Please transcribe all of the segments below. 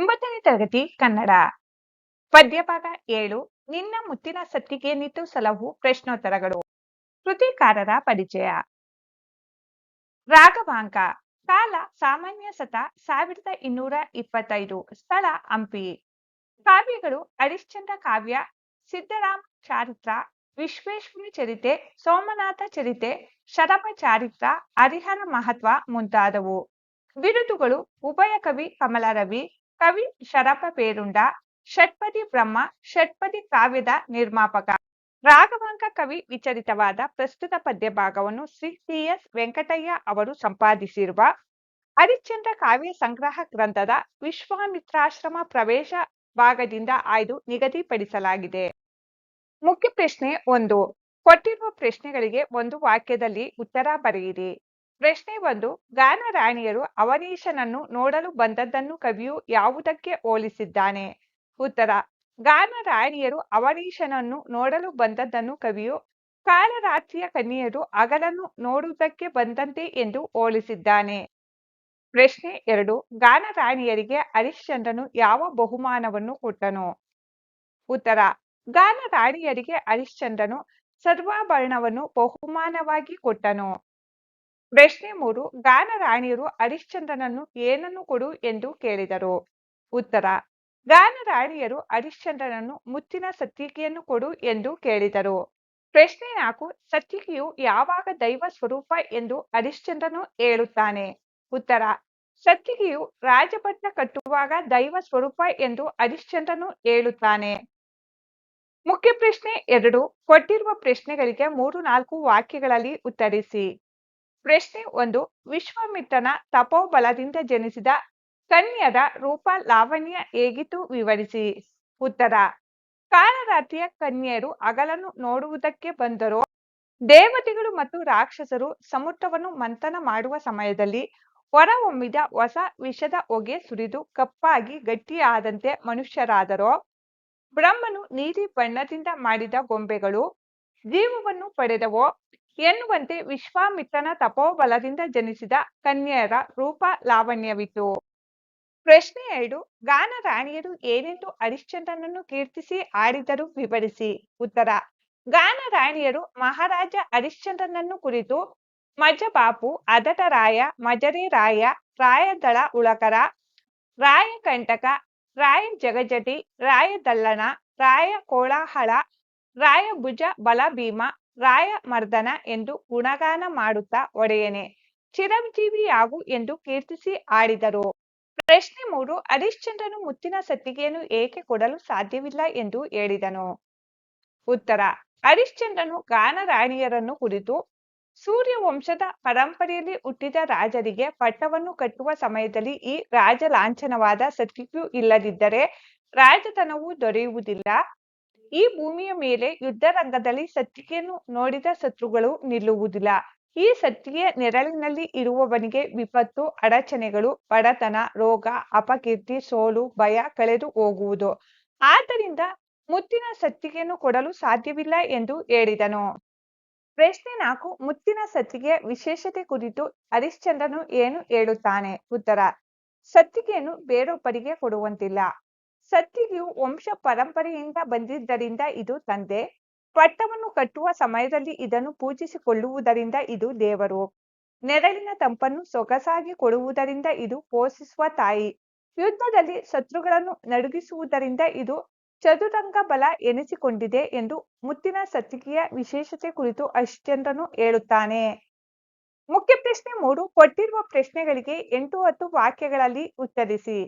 ಒಂಬತ್ತನೇ ತರಗತಿ ಕನ್ನಡ. ಪದ್ಯಭಾಗ ಏಳು, ನಿನ್ನ ಮುತ್ತಿನ ಸತ್ತಿಗೆ ನಿಂತು ಸಲಹು, ಪ್ರಶ್ನೋತ್ತರಗಳು. ಕೃತಿಕಾರರ ಪರಿಚಯ. ರಾಘವಾಂಕ ಕಾಲ ಸಾಮಾನ್ಯ ಸತ, ಸಾವಿರದ ಇನ್ನೂರ ಇಪ್ಪತ್ತೈದು, ಸ್ಥಳ, ಹಂಪಿ. ಕಾವ್ಯಗಳು ಹರಿಶ್ಚಂದ್ರ ಕಾವ್ಯ, ಸಿದ್ದರಾಮ ಚಾರಿತ್ರ, ವಿಶ್ವೇಶ್ವರ ಚರಿತೆ, ಸೋಮನಾಥ ಚರಿತೆ, ಶರಭ ಚಾರಿತ್ರ, ಹರಿಹರ ಮಹತ್ವ ಮುಂತಾದವು. ಬಿರುದುಗಳು ಉಭಯ ಕವಿ ಕಮಲರವಿ ಕವಿ ಶರಪ ಪೇರುಂಡ, ಷಟ್ಪದಿ ಬ್ರಹ್ಮ, ಷಟ್ಪದಿ ಕಾವ್ಯದ ನಿರ್ಮಾಪಕ. ರಾಘವಾಂಕ ಕವಿ ವಿಚರಿತವಾದ ಪ್ರಸ್ತುತ ಪದ್ಯ ಭಾಗವನ್ನು ಶ್ರೀ ವೆಂಕಟಯ್ಯ ಅವರು ಸಂಪಾದಿಸಿರುವ ಹರಿಶ್ಚಂದ್ರ ಕಾವ್ಯ ಸಂಗ್ರಹ ಗ್ರಂಥದ ವಿಶ್ವಾಮಿತ್ರಾಶ್ರಮ ಪ್ರವೇಶ ಭಾಗದಿಂದ ಆಯ್ದು ನಿಗದಿಪಡಿಸಲಾಗಿದೆ. ಮುಖ್ಯ ಪ್ರಶ್ನೆ ಒಂದು. ಕೊಟ್ಟಿರುವ ಪ್ರಶ್ನೆಗಳಿಗೆ ಒಂದು ವಾಕ್ಯದಲ್ಲಿ ಉತ್ತರ ಬರೆಯಿರಿ. ಪ್ರಶ್ನೆ ಒಂದು ಗಾನ ರಾಣಿಯರು ಅವನೀಶನನ್ನು ನೋಡಲು ಬಂದದ್ದನ್ನು ಕವಿಯು ಯಾವುದಕ್ಕೆ ಹೋಲಿಸಿದ್ದಾನೆ? ಉತ್ತರ ಗಾನ ರಾಣಿಯರು ಅವನೀಶನನ್ನು ನೋಡಲು ಬಂದದ್ದನ್ನು ಕವಿಯು ಕಾಲರಾತ್ರಿಯ ಕನ್ಯೆಯರು ಹಗಲನ್ನು ನೋಡುವುದಕ್ಕೆ ಬಂದಂತೆ ಎಂದು ಹೋಲಿಸಿದ್ದಾನೆ. ಪ್ರಶ್ನೆ ಎರಡು ಗಾನ ರಾಣಿಯರಿಗೆ ಹರಿಶ್ಚಂದ್ರನು ಯಾವ ಬಹುಮಾನವನ್ನು ಕೊಟ್ಟನು? ಉತ್ತರ ಗಾನ ರಾಣಿಯರಿಗೆ ಹರಿಶ್ಚಂದ್ರನು ಸರ್ವಾಭರಣವನ್ನು ಬಹುಮಾನವಾಗಿ ಕೊಟ್ಟನು. ಪ್ರಶ್ನೆ ಮೂರು ಗಾನ ರಾಣಿಯರು ಹರಿಶ್ಚಂದ್ರನನ್ನು ಏನನ್ನು ಕೊಡು ಎಂದು ಕೇಳಿದರು? ಉತ್ತರ, ಗಾನರಾಣಿಯರು ಹರಿಶ್ಚಂದ್ರನನ್ನು ಮುತ್ತಿನ ಸತ್ತಿಗೆಯನ್ನು ಕೊಡು ಎಂದು ಕೇಳಿದರು. ಪ್ರಶ್ನೆ ನಾಲ್ಕು, ಸತ್ತಿಗೆಯು ಯಾವಾಗ ದೈವ ಸ್ವರೂಪ ಎಂದು ಹರಿಶ್ಚಂದ್ರನು ಹೇಳುತ್ತಾನೆ? ಉತ್ತರ, ಸತ್ತಿಗೆಯು ರಾಜಭಟ್ನ ಕಟ್ಟುವಾಗ ದೈವ ಸ್ವರೂಪ ಎಂದು ಹರಿಶ್ಚಂದ್ರನು ಹೇಳುತ್ತಾನೆ. ಮುಖ್ಯ ಪ್ರಶ್ನೆ ಎರಡು, ಕೊಟ್ಟಿರುವ ಪ್ರಶ್ನೆಗಳಿಗೆ ಮೂರು ನಾಲ್ಕು ವಾಕ್ಯಗಳಲ್ಲಿ ಉತ್ತರಿಸಿ. ಪ್ರಶ್ನೆ ಒಂದು, ವಿಶ್ವಾಮಿತ್ರನ ತಪೋಬಲದಿಂದ ಜನಿಸಿದ ಕನ್ಯದ ರೂಪ ಲಾವಣ್ಯ ಹೇಗಿತ್ತು ವಿವರಿಸಿ? ಉತ್ತರ ಕಾಲರಾತ್ರಿಯ ಕನ್ಯರು ಅಗಲನ್ನು ನೋಡುವುದಕ್ಕೆ ಬಂದರೋ ದೇವತೆಗಳು ಮತ್ತು ರಾಕ್ಷಸರು ಸಮುದ್ರವನ್ನು ಮಂಥನ ಮಾಡುವ ಸಮಯದಲ್ಲಿ ಹೊರಹೊಮ್ಮಿದ ಹೊಸ ವಿಷದ ಹೊಗೆ ಸುರಿದು ಕಪ್ಪಾಗಿ ಗಟ್ಟಿಯಾದಂತೆ ಮನುಷ್ಯರಾದರೋ, ಬ್ರಹ್ಮನು ನೀಲಿ ಬಣ್ಣದಿಂದ ಮಾಡಿದ ಗೊಂಬೆಗಳು, ಜೀವವನ್ನು ಪಡೆದವೋ ಎನ್ನುವಂತೆ ವಿಶ್ವಾಮಿತ್ರನ ತಪೋಬಲದಿಂದ ಜನಿಸಿದ ಕನ್ಯೆಯರ ರೂಪ ಲಾವಣ್ಯವಿತು ಪ್ರಶ್ನೆ ಎರಡು, ಗಾನ ರಾಣಿಯರು ಏನೆಂದು ಹರಿಶ್ಚಂದ್ರನನ್ನು ಕೀರ್ತಿಸಿ ಆಡಿದರು ವಿವರಿಸಿ. ಉತ್ತರ, ಗಾನ ರಾಣಿಯರು ಮಹಾರಾಜ ಹರಿಶ್ಚಂದ್ರನನ್ನು ಕುರಿತು ಮಜಬಾಪು ಅದಟರಾಯ ಮಜರಿ ರಾಯ, ರಾಯದಳ ಉಳಕರ, ರಾಯ ಕಂಟಕ, ರಾಯ ಜಗಜಟಿ, ರಾಯ ದಲ್ಲಣ, ರಾಯ ಕೋಳಾಹಳ ರಾಯ ಭುಜ ರಾಯ ಮರ್ದನ ಎಂದು ಗುಣಗಾನ ಮಾಡುತ್ತಾ ಒಡೆಯನೆ. ಚಿರಂಜೀವಿಯಾಗು ಎಂದು ಕೀರ್ತಿಸಿ ಆಡಿದರು. ಪ್ರಶ್ನೆ ಮೂರು, ಹರಿಶ್ಚಂದ್ರನು ಮುತ್ತಿನ ಸತ್ತಿಗೆಯನ್ನು ಏಕೆ ಕೊಡಲು ಸಾಧ್ಯವಿಲ್ಲ ಎಂದು ಹೇಳಿದನು. ಉತ್ತರ, ಹರಿಶ್ಚಂದ್ರನು ಗಾನರಾಣಿಯರನ್ನು ಕುರಿತು ಸೂರ್ಯ ವಂಶದ ಪರಂಪರೆಯಲ್ಲಿ ಹುಟ್ಟಿದ ರಾಜರಿಗೆ ಪಟ್ಟವನ್ನು ಕಟ್ಟುವ ಸಮಯದಲ್ಲಿ ಈ ರಾಜ ಲಾಂಛನವಾದ ಸತ್ತಿಗೆಯು ಇಲ್ಲದಿದ್ದರೆ ರಾಜತನವು ದೊರೆಯುವುದಿಲ್ಲ. ಈ ಭೂಮಿಯ ಮೇಲೆ ಯುದ್ಧ ರಂಗದಲ್ಲಿ ಸತ್ತಿಗೆಯನ್ನು ನೋಡಿದ ಶತ್ರುಗಳು ನಿಲ್ಲುವುದಿಲ್ಲ. ಈ ಸತ್ತಿಗೆಯ ನೆರಳಿನಲ್ಲಿ ಇರುವವನಿಗೆ ವಿಪತ್ತು, ಅಡಚಣೆಗಳು, ಬಡತನ, ರೋಗ, ಅಪಕೀರ್ತಿ, ಸೋಲು, ಭಯ ಕಳೆದು ಹೋಗುವುದು. ಆದ್ದರಿಂದ ಮುತ್ತಿನ ಸತ್ತಿಗೆಯನ್ನು ಕೊಡಲು ಸಾಧ್ಯವಿಲ್ಲ ಎಂದು ಹೇಳಿದನು. ಪ್ರಶ್ನೆ ನಾಲ್ಕು, ಮುತ್ತಿನ ಸತ್ತಿಗೆಯ ವಿಶೇಷತೆ ಕುರಿತು ಹರಿಶ್ಚಂದ್ರನು ಏನು ಹೇಳುತ್ತಾನೆ? ಉತ್ತರ ಸತ್ತಿಗೆಯನ್ನು ಬೇರೊಬ್ಬರಿಗೆ ಕೊಡುವಂತಿಲ್ಲ. ಸತ್ತಿಗೆಯು ವಂಶ ಪರಂಪರೆಯಿಂದ ಬಂದಿದ್ದರಿಂದ ಇದು ತಂದೆ. ಪಟ್ಟವನ್ನು ಕಟ್ಟುವ ಸಮಯದಲ್ಲಿ ಇದನ್ನು ಪೂಜಿಸಿಕೊಳ್ಳುವುದರಿಂದ ಇದು ದೇವರು. ನೆರಳಿನ ತಂಪನ್ನು ಸೊಗಸಾಗಿ ಕೊಡುವುದರಿಂದ ಇದು ಪೋಷಿಸುವ ತಾಯಿ. ಯುದ್ಧದಲ್ಲಿ ಶತ್ರುಗಳನ್ನು ನಡುಗಿಸುವುದರಿಂದ ಇದು ಚದುರಂಗ ಬಲ ಎನಿಸಿಕೊಂಡಿದೆ ಎಂದು ಮುತ್ತಿನ ಸತ್ತಿಗೆಯ ವಿಶೇಷತೆ ಕುರಿತು ಅಶ್ಚಂದ್ರನು ಹೇಳುತ್ತಾನೆ. ಮುಖ್ಯ ಪ್ರಶ್ನೆ ಮೂರು, ಕೊಟ್ಟಿರುವ ಪ್ರಶ್ನೆಗಳಿಗೆ ಎಂಟು ಹತ್ತು ವಾಕ್ಯಗಳಲ್ಲಿ ಉತ್ತರಿಸಿ.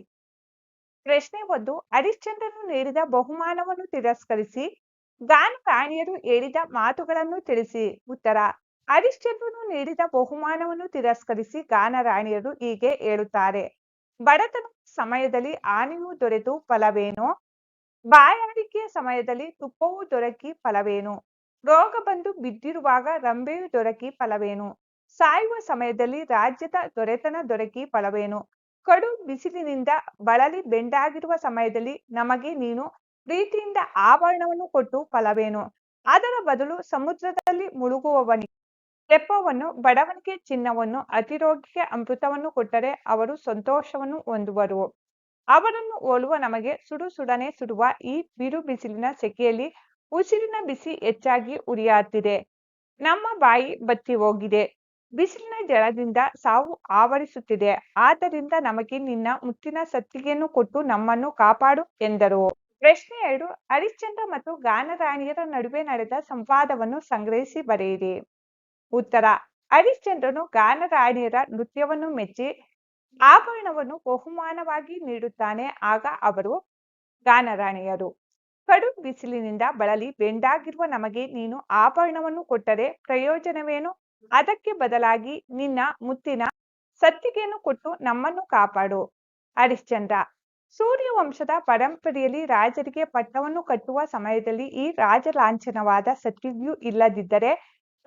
ಪ್ರಶ್ನೆ ಒಂದು ಹರಿಶ್ಚಂದ್ರನು ನೀಡಿದ ಬಹುಮಾನವನ್ನು ತಿರಸ್ಕರಿಸಿ, ಗಾನ ರಾಣಿಯರು ಹೇಳಿದ ಮಾತುಗಳನ್ನು ತಿಳಿಸಿ. ಉತ್ತರ ಹರಿಶ್ಚಂದ್ರನು ನೀಡಿದ ಬಹುಮಾನವನ್ನು ತಿರಸ್ಕರಿಸಿ ಗಾನ ರಾಣಿಯರು ಹೀಗೆ ಹೇಳುತ್ತಾರೆ. ಬಡತನ ಸಮಯದಲ್ಲಿ ಆನೆಯು ದೊರೆತು ಫಲವೇನು? ಬಾಯಾರಿಕೆಯ ಸಮಯದಲ್ಲಿ ತುಪ್ಪವು ದೊರಕಿ ಫಲವೇನು? ರೋಗ ಬಂದು ಬಿದ್ದಿರುವಾಗ ರಂಬೆಯು ದೊರಕಿ ಫಲವೇನು? ಸಾಯುವ ಸಮಯದಲ್ಲಿ ರಾಜ್ಯದ ದೊರೆತನ ದೊರಕಿ ಫಲವೇನು? ಕಡು ಬಿಸಿಲಿನಿಂದ ಬಳಲಿ ಬೆಂಡಾಗಿರುವ ಸಮಯದಲ್ಲಿ ನಮಗೆ ನೀನು ಪ್ರೀತಿಯಿಂದ ಆಭರಣವನ್ನು ಕೊಟ್ಟು ಫಲವೇನು? ಅದರ ಬದಲು ಸಮುದ್ರದಲ್ಲಿ ಮುಳುಗುವವನಿಗೆ ತೆಪ್ಪವನ್ನು ಬಡವನಿಗೆ ಚಿನ್ನವನ್ನು, ಅತಿರೋಗಿಗೆ ಅಮೃತವನ್ನು ಕೊಟ್ಟರೆ ಅವರು ಸಂತೋಷವನ್ನು ಹೊಂದುವರು. ಅವರನ್ನು ಹೋಲುವ ನಮಗೆ ಸುಡು ಸುಡನೆ ಸುಡುವ ಈ ಬಿರು ಬಿಸಿಲಿನ ಸೆಕೆಯಲ್ಲಿ ಉಸಿರಿನ ಬಿಸಿ ಹೆಚ್ಚಾಗಿ ಉರಿಯಾತ್ತಿದೆ ನಮ್ಮ ಬಾಯಿ ಬತ್ತಿ ಹೋಗಿದೆ ಬಿಸಿಲಿನ ಜಳದಿಂದ ಸಾವು ಆವರಿಸುತ್ತಿದೆ. ಆದ್ದರಿಂದ ನಮಗೆ ನಿನ್ನ ಮುತ್ತಿನ ಸತ್ತಿಗೆಯನ್ನು ಕೊಟ್ಟು ನಮ್ಮನ್ನು ಕಾಪಾಡು, ಎಂದರು. ಪ್ರಶ್ನೆ ಎರಡು, ಹರಿಶ್ಚಂದ್ರ ಮತ್ತು ಗಾನರಾಣಿಯರ ನಡುವೆ ನಡೆದ ಸಂವಾದವನ್ನು ಸಂಗ್ರಹಿಸಿ ಬರೆಯಿರಿ. ಉತ್ತರ, ಹರಿಶ್ಚಂದ್ರನು ಗಾನರಾಣಿಯರ ನೃತ್ಯವನ್ನು ಮೆಚ್ಚಿ, ಆಭರಣವನ್ನು ಬಹುಮಾನವಾಗಿ ನೀಡುತ್ತಾನೆ. ಆಗ ಅವರು ಗಾನರಾಣಿಯರು, ಕಡು ಬಿಸಿಲಿನಿಂದ ಬಳಲಿ, ಬೆಂಡಾಗಿರುವ ನಮಗೆ ನೀನು ಆಭರಣವನ್ನು ಕೊಟ್ಟರೆ ಪ್ರಯೋಜನವೇನು? ಅದಕ್ಕೆ ಬದಲಾಗಿ ನಿನ್ನ ಮುತ್ತಿನ ಸತ್ತಿಗೆಯನ್ನು ಕೊಟ್ಟು ನಮ್ಮನ್ನು ಕಾಪಾಡು. ಹರಿಶ್ಚಂದ್ರ, ಸೂರ್ಯವಂಶದ ಪರಂಪರೆಯಲ್ಲಿ ರಾಜರಿಗೆ ಪಟ್ಟವನ್ನು ಕಟ್ಟುವ ಸಮಯದಲ್ಲಿ ಈ ರಾಜ ಲಾಂಛನವಾದ ಸತ್ತಿಗೆಯು ಇಲ್ಲದಿದ್ದರೆ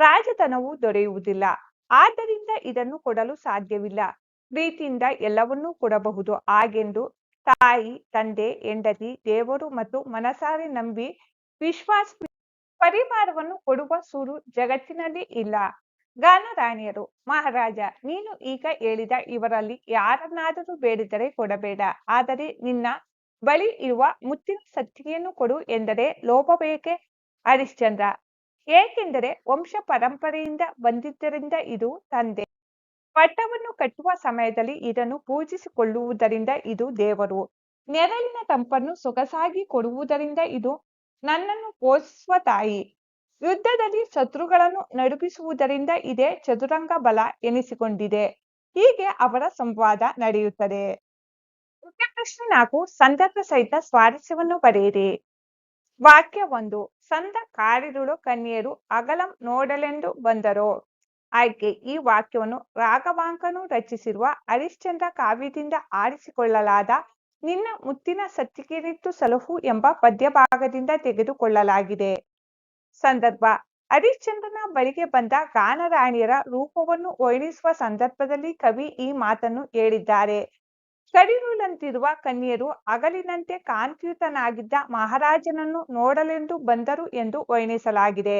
ರಾಜತನವು ದೊರೆಯುವುದಿಲ್ಲ. ಆದ್ದರಿಂದ ಇದನ್ನು ಕೊಡಲು ಸಾಧ್ಯವಿಲ್ಲ. ಪ್ರೀತಿಯಿಂದ ಎಲ್ಲವನ್ನೂ ಕೊಡಬಹುದು. ಹಾಗೆಂದು ತಾಯಿ, ತಂದೆ, ಹೆಂಡತಿ, ದೇವರು ಮತ್ತು ಮನಸಾರೆ ನಂಬಿ ವಿಶ್ವಾಸ ಪರಿವಾರವನ್ನು ಕೊಡುವ ಸೂರು ಜಗತ್ತಿನಲ್ಲಿ ಇಲ್ಲ. ಗಾನರಾಣಿಯರು, ಮಹಾರಾಜ, ನೀನು ಈಗ ಹೇಳಿದ ಇವರಲ್ಲಿ ಯಾರನ್ನಾದರೂ ಬೇಡಿದರೆ ಕೊಡಬೇಡ. ಆದರೆ ನಿನ್ನ ಬಳಿ ಇರುವ ಮುತ್ತಿನ ಸತ್ತಿಗೆಯನ್ನು ಕೊಡು ಎಂದರೆ ಲೋಪ ಬೇಕೆ ಹರಿಶ್ಚಂದ್ರ, ಏಕೆಂದರೆ ವಂಶ ಪರಂಪರೆಯಿಂದ ಬಂದಿದ್ದರಿಂದ ಇದು ತಂದೆ. ಪಟ್ಟವನ್ನು ಕಟ್ಟುವ ಸಮಯದಲ್ಲಿ ಇದನ್ನು ಪೂಜಿಸಿಕೊಳ್ಳುವುದರಿಂದ ಇದು ದೇವರು. ನೆರಳಿನ ತಂಪನ್ನು ಸೊಗಸಾಗಿ ಕೊಡುವುದರಿಂದ ಇದು ನನ್ನನ್ನು ಪೋಷಿಸುವ ತಾಯಿ. ಯುದ್ಧದಲ್ಲಿ ಶತ್ರುಗಳನ್ನು ನಡುಗಿಸುವುದರಿಂದ ಇದೇ ಚದುರಂಗ ಬಲ ಎನಿಸಿಕೊಂಡಿದೆ. ಹೀಗೆ ಅವರ ಸಂವಾದ ನಡೆಯುತ್ತದೆ. ಪ್ರಶ್ನೆ ನಾಲ್ಕು ಸಂದರ್ಭ ಸಹಿತ ಸ್ವಾರಸ್ಯವನ್ನು ಬರೆಯಿರಿ. ವಾಕ್ಯ ಒಂದು, ಸಂದ ಕಾರಿರುಳು ಕನ್ಯೆಯರು ಅಗಲಂ ನೋಡಲೆಂದು ಬಂದರು? ಆಯ್ಕೆ, ಈ ವಾಕ್ಯವನ್ನು ರಾಘವಾಂಕನು ರಚಿಸಿರುವ ಹರಿಶ್ಚಂದ್ರ ಕಾವ್ಯದಿಂದ ಆರಿಸಿಕೊಳ್ಳಲಾದ ನಿನ್ನ ಮುತ್ತಿನ ಸತ್ತಿಗೆರಿತ್ತು ಸಲಹು ಎಂಬ ಪದ್ಯಭಾಗದಿಂದ ತೆಗೆದುಕೊಳ್ಳಲಾಗಿದೆ. ಸಂದರ್ಭ. ಹರಿಶ್ಚಂದ್ರನ ಬಳಿಗೆ ಬಂದ ಗಾನರಾಣಿಯರ ರೂಪವನ್ನು ವರ್ಣಿಸುವ ಸಂದರ್ಭದಲ್ಲಿ ಕವಿ ಈ ಮಾತನ್ನು ಹೇಳಿದ್ದಾರೆ. ಕಡಿರುಳಂತಿರುವ ಕನ್ಯರು ಹಗಲಿನಂತೆ ಕಾಂತಿಯುತನಾಗಿದ್ದ ಮಹಾರಾಜನನ್ನು ನೋಡಲೆಂದು ಬಂದರು ಎಂದು ವರ್ಣಿಸಲಾಗಿದೆ.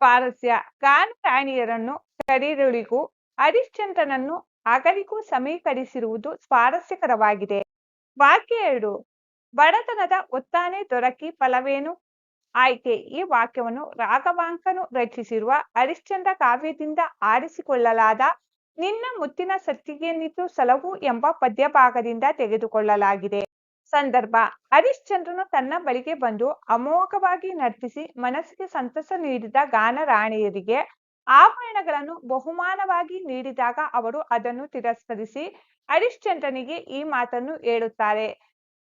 ಸ್ವಾರಸ್ಯ ಗಾನರಾಣಿಯರನ್ನು ಕಡಿರುಳಿಗೂ ಹರಿಶ್ಚಂದ್ರನನ್ನು ಹಗಲಿಗೂ ಸಮೀಕರಿಸಿರುವುದು ಸ್ವಾರಸ್ಯಕರವಾಗಿದೆ. ವಾಕ್ಯ ಎರಡು. ಬಡತನದ ಒತ್ತಾನೆ ದೊರಕಿ ಫಲವೇನು? ಆಯ್ಕೆ ಈ ವಾಕ್ಯವನ್ನು ರಾಘವಾಂಕನು ರಚಿಸಿರುವ ಹರಿಶ್ಚಂದ್ರ ಕಾವ್ಯದಿಂದ ಆರಿಸಿಕೊಳ್ಳಲಾದ ನಿನ್ನ ಮುತ್ತಿನ ಸತ್ತಿಗೆನಿತ್ತು ಸಲಹು ಎಂಬ ಪದ್ಯಭಾಗದಿಂದ ತೆಗೆದುಕೊಳ್ಳಲಾಗಿದೆ. ಸಂದರ್ಭ, ಹರಿಶ್ಚಂದ್ರನು ತನ್ನ ಬಳಿಗೆ ಬಂದು ಅಮೋಘವಾಗಿ ನರ್ತಿಸಿ ಮನಸ್ಸಿಗೆ ಸಂತಸ ನೀಡಿದ ಗಾನರಾಣಿಯರಿಗೆ ಆಭರಣಗಳನ್ನು ಬಹುಮಾನವಾಗಿ ನೀಡಿದಾಗ ಅವರು ಅದನ್ನು ತಿರಸ್ಕರಿಸಿ ಹರಿಶ್ಚಂದ್ರನಿಗೆ ಈ ಮಾತನ್ನು ಹೇಳುತ್ತಾರೆ.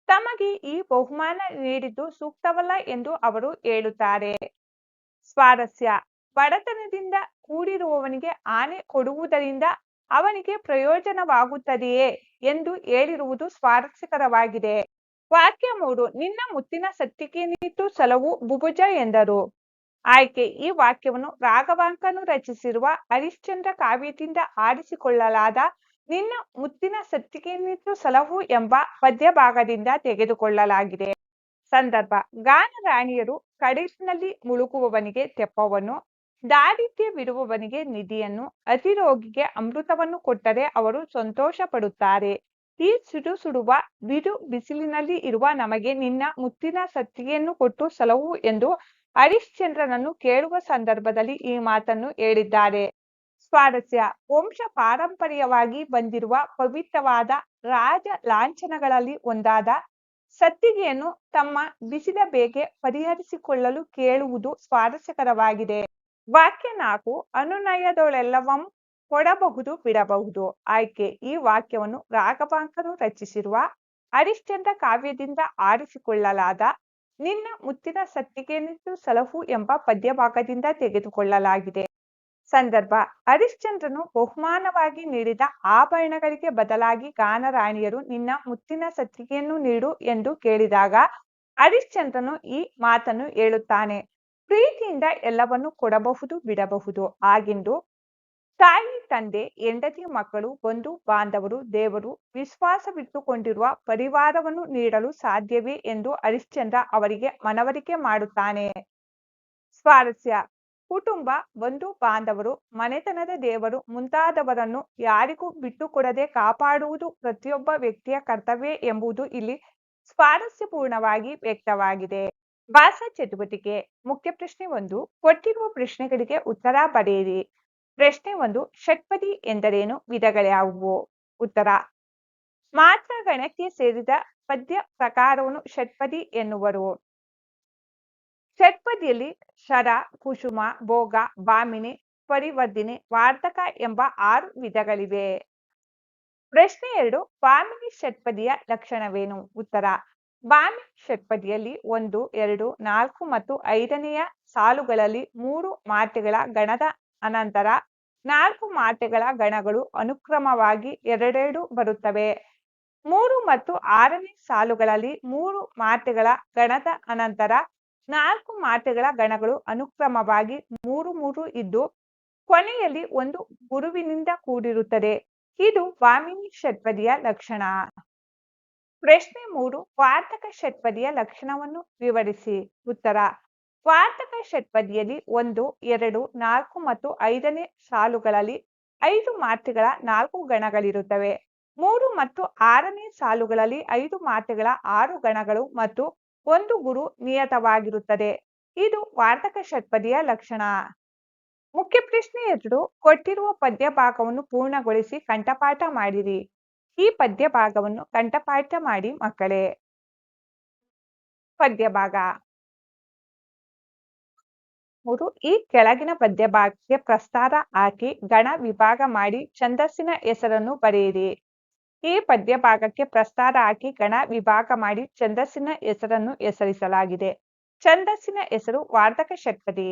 ತಮಗೆ ಈ ಬಹುಮಾನ ನೀಡಿದ್ದು ಸೂಕ್ತವಲ್ಲ ಎಂದು ಅವರು ಹೇಳುತ್ತಾರೆ. ಸ್ವಾರಸ್ಯ. ಬಡತನದಿಂದ ಕೂಡಿರುವವನಿಗೆ ಆನೆ ಕೊಡುವುದರಿಂದ ಅವನಿಗೆ ಪ್ರಯೋಜನವಾಗುತ್ತದೆಯೇ ಎಂದು ಹೇಳಿರುವುದು ಸ್ವಾರಸ್ಯಕರವಾಗಿದೆ. ವಾಕ್ಯ ಮೂರು. ನಿನ್ನ ಮುತ್ತಿನ ಸತ್ತಿಗೆನಿತ್ತು ಸಲವು ಬುಭುಜ ಎಂದರು. ಆಯ್ಕೆ. ಈ ವಾಕ್ಯವನ್ನು ರಾಘವಾಂಕನು ರಚಿಸಿರುವ ಹರಿಶ್ಚಂದ್ರ ಕಾವ್ಯದಿಂದ ಆರಿಸಿಕೊಳ್ಳಲಾದ ನಿನ್ನ ಮುತ್ತಿನ ಸತ್ತಿಗೆನಿತ್ತು ಸಲಹು ಎಂಬ ಪದ್ಯಭಾಗದಿಂದ ತೆಗೆದುಕೊಳ್ಳಲಾಗಿದೆ. ಸಂದರ್ಭ ಗಾನ ರಾಣಿಯರು ಕಡಿಸಿನಲ್ಲಿ ಮುಳುಗುವವನಿಗೆ ತೆಪ್ಪವನ್ನು ದಾರಿದ್ರ್ಯವಿರುವವನಿಗೆ ನಿಧಿಯನ್ನು, ಅತಿರೋಗಿಗೆ ಅಮೃತವನ್ನು ಕೊಟ್ಟರೆ ಅವರು ಸಂತೋಷ ಪಡುತ್ತಾರೆ ಈ ಸುಡು ಸುಡುವ ಬಿರು ಬಿಸಿಲಿನಲ್ಲಿ ಇರುವ ನಮಗೆ ನಿನ್ನ ಮುತ್ತಿನ ಸತ್ತಿಗೆಯನ್ನು ಕೊಟ್ಟು ಸಲಹು ಎಂದು ಹರಿಶ್ಚಂದ್ರನನ್ನು ಕೇಳುವ ಸಂದರ್ಭದಲ್ಲಿ ಈ ಮಾತನ್ನು ಹೇಳಿದ್ದಾರೆ. ಸ್ವಾರಸ್ಯ. ವಂಶ ಪಾರಂಪರ್ಯವಾಗಿ ಬಂದಿರುವ ಪವಿತ್ರವಾದ ರಾಜ ಲಾಂಛನಗಳಲ್ಲಿ ಒಂದಾದ ಸತ್ತಿಗೆಯನ್ನು ತಮ್ಮ ಬಿಸಿಲ ಬೇಗೆ ಪರಿಹರಿಸಿಕೊಳ್ಳಲು ಕೇಳುವುದು ಸ್ವಾರಸ್ಯಕರವಾಗಿದೆ. ವಾಕ್ಯ ನಾಲ್ಕು, ಅನುನಯದೊಳೆಲ್ಲವಂ ಕೊಡಬಹುದು ಬಿಡಬಹುದು. ಆಯ್ಕೆ, ಈ ವಾಕ್ಯವನ್ನು ರಾಘವಾಂಕರು ರಚಿಸಿರುವ ಹರಿಶ್ಚಂದ್ರ ಕಾವ್ಯದಿಂದ ಆರಿಸಿಕೊಳ್ಳಲಾದ ನಿನ್ನ ಮುತ್ತಿನ ಸತ್ತಿಗೆನಿತ್ತು ಸಲಹು ಎಂಬ ಪದ್ಯಭಾಗದಿಂದ ತೆಗೆದುಕೊಳ್ಳಲಾಗಿದೆ. ಸಂದರ್ಭ. ಹರಿಶ್ಚಂದ್ರನು ಬಹುಮಾನವಾಗಿ ನೀಡಿದ ಆಭರಣಗಳಿಗೆ ಬದಲಾಗಿ ಗಾನರಾಣಿಯರು ನಿನ್ನ ಮುತ್ತಿನ ಸತ್ತಿಗೆಯನ್ನು ನೀಡು ಎಂದು ಕೇಳಿದಾಗ ಹರಿಶ್ಚಂದ್ರನು ಈ ಮಾತನ್ನು ಹೇಳುತ್ತಾನೆ. ಪ್ರೀತಿಯಿಂದ ಎಲ್ಲವನ್ನು ಕೊಡಬಹುದು, ಬಿಡಬಹುದು. ಹಾಗೆಂದು ತಾಯಿ, ತಂದೆ, ಹೆಂಡತಿ, ಮಕ್ಕಳು, ಬಂಧು, ಬಾಂಧವರು, ದೇವರು ವಿಶ್ವಾಸವಿಟ್ಟುಕೊಂಡಿರುವ ಪರಿವಾರವನ್ನು ನೀಡಲು ಸಾಧ್ಯವೇ ಎಂದು ಹರಿಶ್ಚಂದ್ರ ಅವರಿಗೆ ಮನವರಿಕೆ ಮಾಡುತ್ತಾನೆ. ಸ್ವಾರಸ್ಯ. ಕುಟುಂಬ, ಬಂಧು ಬಾಂಧವರು, ಮನೆತನದ ದೇವರು ಮುಂತಾದವರನ್ನು ಯಾರಿಗೂ ಬಿಟ್ಟುಕೊಡದೆ ಕಾಪಾಡುವುದು ಪ್ರತಿಯೊಬ್ಬ ವ್ಯಕ್ತಿಯ ಕರ್ತವ್ಯ ಎಂಬುದು ಇಲ್ಲಿ ಸ್ವಾರಸ್ಯಪೂರ್ಣವಾಗಿ ವ್ಯಕ್ತವಾಗಿದೆ. ಭಾಷಾ ಚಟುವಟಿಕೆ, ಮುಖ್ಯ ಪ್ರಶ್ನೆ ಒಂದು, ಕೊಟ್ಟಿರುವ ಪ್ರಶ್ನೆಗಳಿಗೆ ಉತ್ತರ ಬರೆಯಿರಿ ಪ್ರಶ್ನೆ ಒಂದು, ಷಟ್ಪದಿ ಎಂದರೇನು ವಿಧಗಳ್ಯಾವುವು ಉತ್ತರ, ಮಾತ್ರ ಗಣಕ್ಕೆ ಸೇರಿದ ಪದ್ಯ ಪ್ರಕಾರವನ್ನು ಷಟ್ಪದಿ ಎನ್ನುವರು. ಷಟ್ಪದಿಯಲ್ಲಿ ಶರ ಕುಸುಮ, ಭೋಗ ಭಾಮಿನಿ ಪರಿವರ್ಧಿನಿ ವಾರ್ತಕ ಎಂಬ ಆರು ವಿಧಗಳಿವೆ. ಪ್ರಶ್ನೆ ಎರಡು ಭಾಮಿನಿ ಷಟ್ಪದಿಯ ಲಕ್ಷಣವೇನು? ಉತ್ತರ ಭಾಮಿ ಷಟ್ಪದಿಯಲ್ಲಿ ಒಂದು, ಎರಡು, ನಾಲ್ಕು ಮತ್ತು ಐದನೆಯ ಸಾಲುಗಳಲ್ಲಿ ಮೂರು ಮಾತೆಗಳ ಗಣದ ಅನಂತರ ನಾಲ್ಕು ಮಾತೆಗಳ ಗಣಗಳು ಅನುಕ್ರಮವಾಗಿ ಎರಡೆರಡು ಬರುತ್ತವೆ. ಮೂರು ಮತ್ತು ಆರನೇ ಸಾಲುಗಳಲ್ಲಿ ಮೂರು ಮಾತೆಗಳ ಗಣದ ಅನಂತರ ನಾಲ್ಕು ಮಾತೆಗಳ ಗಣಗಳು ಅನುಕ್ರಮವಾಗಿ ಮೂರು ಮೂರು ಇದ್ದು ಕೊನೆಯಲ್ಲಿ ಒಂದು ಗುರುವಿನಿಂದ ಕೂಡಿರುತ್ತದೆ. ಇದು ವಾಮಿನಿ ಷಟ್ಪದಿಯ ಲಕ್ಷಣ. ಪ್ರಶ್ನೆ ಮೂರು ವಾರ್ತಕ ಷಟ್ಪದಿಯ ಲಕ್ಷಣವನ್ನು ವಿವರಿಸಿ. ಉತ್ತರ ವಾರ್ತಕ ಷಟ್ಪದಿಯಲ್ಲಿ ಒಂದು, ಎರಡು, ನಾಲ್ಕು ಮತ್ತು ಐದನೇ ಸಾಲುಗಳಲ್ಲಿ ಐದು ಮಾತೆಗಳ ನಾಲ್ಕು ಗಣಗಳಿರುತ್ತವೆ. ಮೂರು ಮತ್ತು ಆರನೇ ಸಾಲುಗಳಲ್ಲಿ ಐದು ಮಾತೆಗಳ ಆರು ಗಣಗಳು ಮತ್ತು ಒಂದು ಗುರು ನಿಯತವಾಗಿರುತ್ತದೆ. ಇದು ವಾರ್ತಕ ಷಟ್ಪದಿಯ ಲಕ್ಷಣ. ಮುಖ್ಯ ಪ್ರಶ್ನೆ ಎರಡು, ಕೊಟ್ಟಿರುವ ಪದ್ಯ ಭಾಗವನ್ನು ಪೂರ್ಣಗೊಳಿಸಿ ಕಂಠಪಾಠ ಮಾಡಿರಿ. ಈ ಪದ್ಯ ಭಾಗವನ್ನು ಕಂಠಪಾಠ ಮಾಡಿ ಮಕ್ಕಳೇ. ಪದ್ಯ ಭಾಗ ಮೂರು ಈ ಕೆಳಗಿನ ಪದ್ಯ ಭಾಗಕ್ಕೆ ಪ್ರಸ್ತಾರ ಹಾಕಿ ಗಣ ವಿಭಾಗ ಮಾಡಿ ಛಂದಸ್ಸಿನ ಹೆಸರನ್ನು ಬರೆಯಿರಿ. ಈ ಪದ್ಯ ಭಾಗಕ್ಕೆ ಪ್ರಸ್ತಾರ ಹಾಕಿ ಗಣ ವಿಭಾಗ ಮಾಡಿ ಛಂದಸ್ಸಿನ ಹೆಸರನ್ನು ಹೆಸರಿಸಲಾಗಿದೆ. ಛಂದಸ್ಸಿನ ಹೆಸರು ವಾರ್ಧಕ ಷಟ್ಪದಿ